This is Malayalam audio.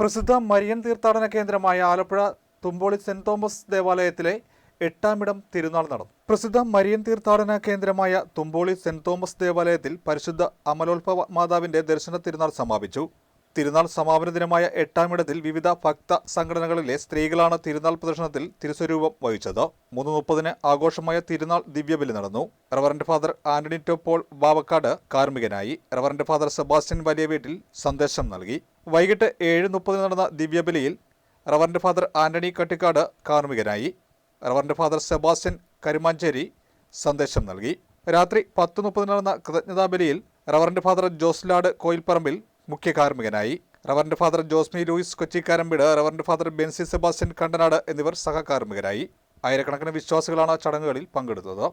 പ്രസിദ്ധ മരിയൻ തീർത്ഥാടന കേന്ദ്രമായ ആലപ്പുഴ തുമ്പോളി സെന്റ് തോമസ് ദേവാലയത്തിലെ എട്ടാമിടം തിരുനാൾ നടന്നു. പ്രസിദ്ധ മരിയൻ തീർത്ഥാടന കേന്ദ്രമായ തുമ്പോളി സെന്റ് തോമസ് ദേവാലയത്തിൽ പരിശുദ്ധ അമലോത്ഭവ മാതാവിന്റെ ദർശന തിരുനാൾ സമാപിച്ചു. തിരുനാൾ സമാപന ദിനമായ എട്ടാമിടത്തിൽ വിവിധ ഭക്ത സംഘടനകളിലെ സ്ത്രീകളാണ് തിരുനാൾ പ്രദർശനത്തിൽ തിരുസ്വരൂപം വഹിച്ചത്. മൂന്ന് മുപ്പതിന് ആഘോഷമായ തിരുനാൾ ദിവ്യബലി നടന്നു. Reverend father Antony Toppol Bavakkad കാർമ്മികനായി. Reverend father Sebastian Valiyaveettil സന്ദേശം നൽകി. വൈകിട്ട് ഏഴ് മുപ്പതിന് നടന്ന ദിവ്യബലിയിൽ റവറന്റ് ഫാദർ ആന്റണി കട്ടിക്കാട് കാർമ്മികനായി. റവറന്റ് ഫാദർ സെബാസ്റ്റ്യൻ കരുമാഞ്ചേരി സന്ദേശം നൽകി. രാത്രി പത്ത് മുപ്പതിന് നടന്ന കൃതജ്ഞതാബലിയിൽ റവറന്റ് ഫാദർ ജോസ്ലാഡ് കോയിൽപ്പറമ്പിൽ മുഖ്യ കാർമ്മികനായി. Reverend father Josmi Louis കൊച്ചിക്കാരമ്പിട് reverend father Bency Sebastian Kandanad എന്നിവർ സഹകാർമ്മികരായി. ആയിരക്കണക്കിന് വിശ്വാസികളാണ് ചടങ്ങുകളിൽ പങ്കെടുത്തത്.